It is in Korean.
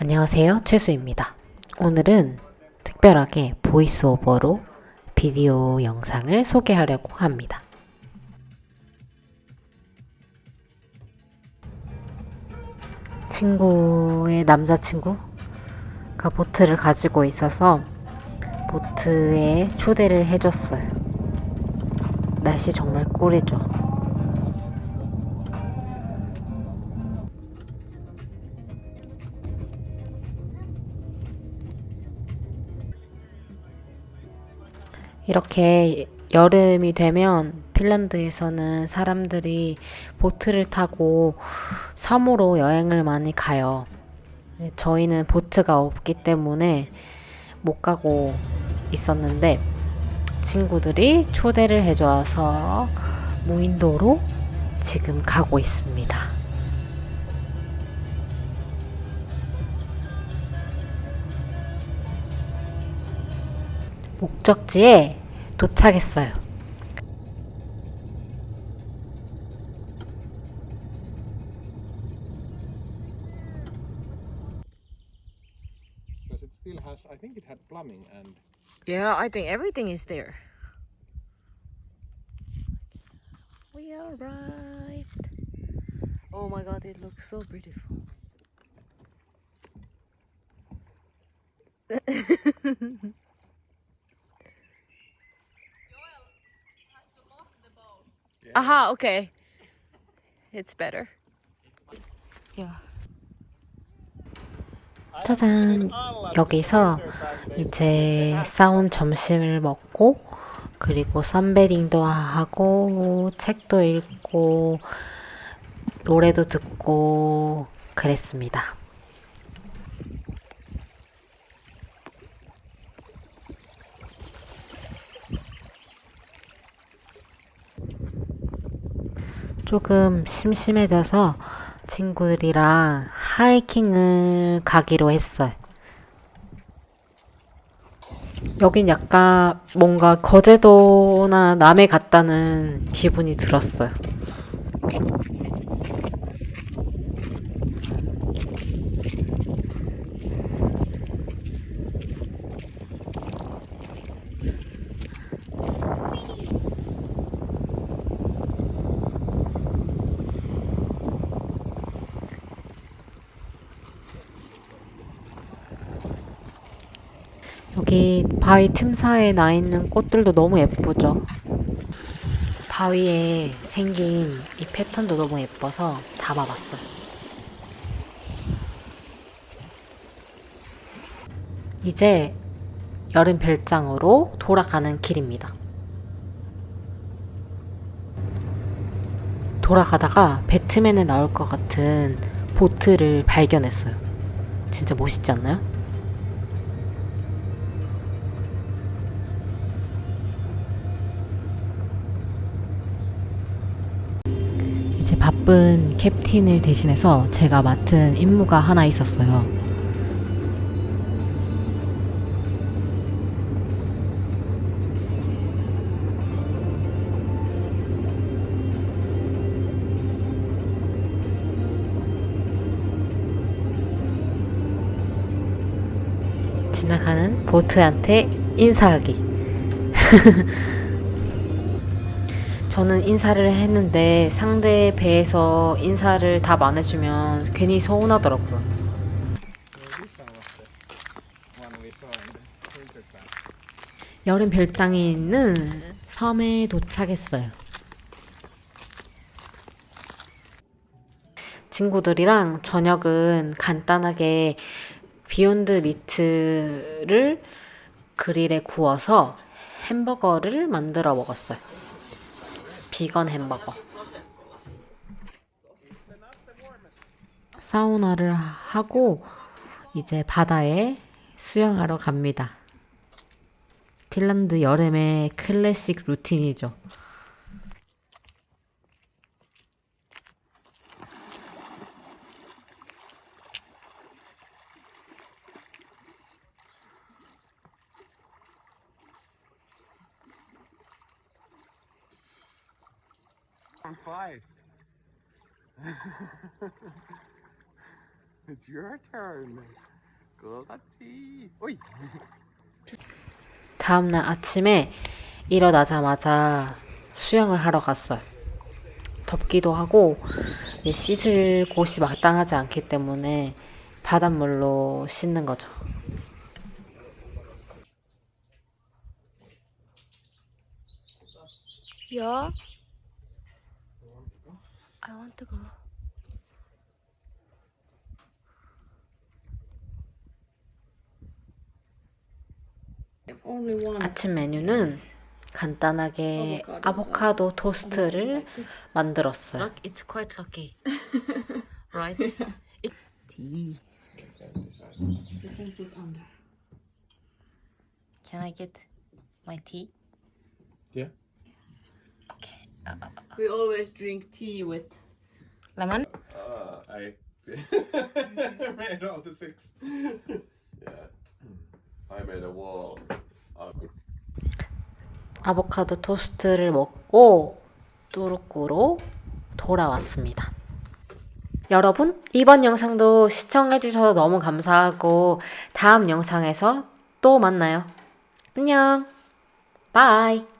안녕하세요. 최수입니다. 오늘은 특별하게 보이스오버로 비디오 영상을 소개하려고 합니다. 친구의 남자친구가 보트를 가지고 있어서 보트에 초대를 해줬어요. 날씨 정말 꿀이죠. 이렇게 여름이 되면 핀란드에서는 사람들이 보트를 타고 섬으로 여행을 많이 가요. 네, 저희는 보트가 없기 때문에 못 가고 있었는데 친구들이 초대를 해줘서 무인도로 지금 가고 있습니다. 목적지에 도착했어요. because it still has I think it had plumbing and Yeah, I think everything is there. We arrived. Oh my god, it looks so beautiful. Aha, okay. It's better. Yeah. 짜잔. 여기서 이제 싸운 점심을 먹고 그리고 선베딩도 하고 책도 읽고 노래도 듣고 그랬습니다. 조금 심심해져서 친구들이랑 하이킹을 가기로 했어요. 여긴 약간 뭔가 거제도나 남해 같다는 기분이 들었어요. 여기 바위 틈사이에 나 있는 꽃들도 너무 예쁘죠? 바위에 생긴 이 패턴도 너무 예뻐서 담아봤어요. 이제 여름 별장으로 돌아가는 길입니다. 돌아가다가 배트맨에 나올 것 같은 보트를 발견했어요. 진짜 멋있지 않나요? 이제 바쁜 캡틴을 대신해서 제가 맡은 임무가 하나 있었어요. 지나가는 보트한테 인사하기. 저는 인사를 했는데 상대 배에서 인사를 답 안 해주면 괜히 서운하더라고요. 여름 별장이 있는 섬에 도착했어요. 친구들이랑 저녁은 간단하게 비욘드 미트를 그릴에 구워서 햄버거를 만들어 먹었어요. 비건 햄버거. 사우나를 하고 이제 바다에 수영하러 갑니다. 핀란드 여름의 클래식 루틴이죠. On flies. It's your turn. 그거 같지. 오이. 다음 날 아침에 일어나자마자 수영을 하러 갔어요. 덥기도 하고 이제 씻을 곳이 마땅하지 않기 때문에 바닷물로 씻는 거죠. Yeah. I want to go. Only one. 아침 메뉴는 간단하게 아보카도 토스트를 만들었어요. Look, it's quite lucky. right? 티. You can put under. Can I get my tea? Yeah. Okay. We always drink tea with lemon. Uh, I made all the six. yeah. I made a wall. Uh, 아보카도 토스트를 먹고 뚜루꾸로 돌아왔습니다. 여러분, 이번 영상도 시청해주셔서 너무 감사하고 다음 영상에서 또 만나요. 안녕. 바이.